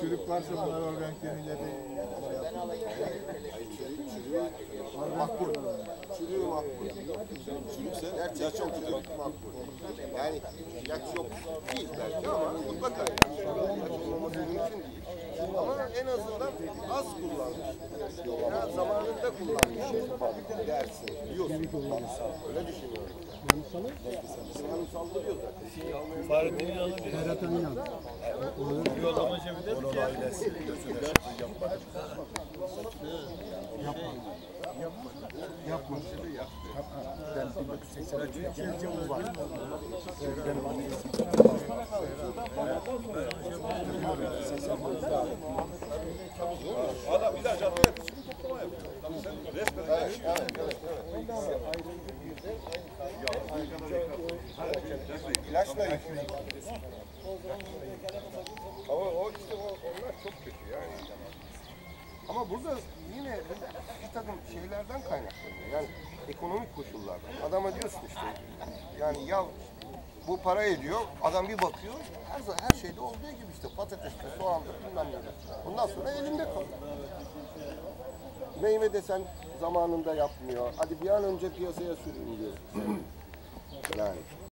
çürük varsa bunlar organik denince de Makbul. Çürüğü makbul. Çürükse gerçekten çürük makbul. Yani ilaç yok değil belki ama mutlaka yani. İlaç olmaması mümkün değil. Ama en azından az kullanmış. Ya zamanında kullanmış dersin. Diyorsun. Öyle düşünüyorum. Zaten. Fahrettin'in yanına bir Ferhat'ın yanı. yollama cebinde mi ki? Yapma. Ben 1983 yılım var. Benim annem. Adam bir daha toplama yapıyor. Tabii sen resmen. İlaçla yıkıyor. Ama o işte o, onlar çok kötü yani. Ama burada yine bir takım şeylerden kaynaklanıyor. Yani ekonomik koşullardan. Adama diyorsun işte yani ya bu para ediyor. Adam bir bakıyor her, her şeyde olduğu gibi işte patateste, soğanda bilmem ne. Ondan sonra elinde kalıyor. Meyve desen zamanında yapmıyor. Hadi bir an önce piyasaya sürün diyor. Yani.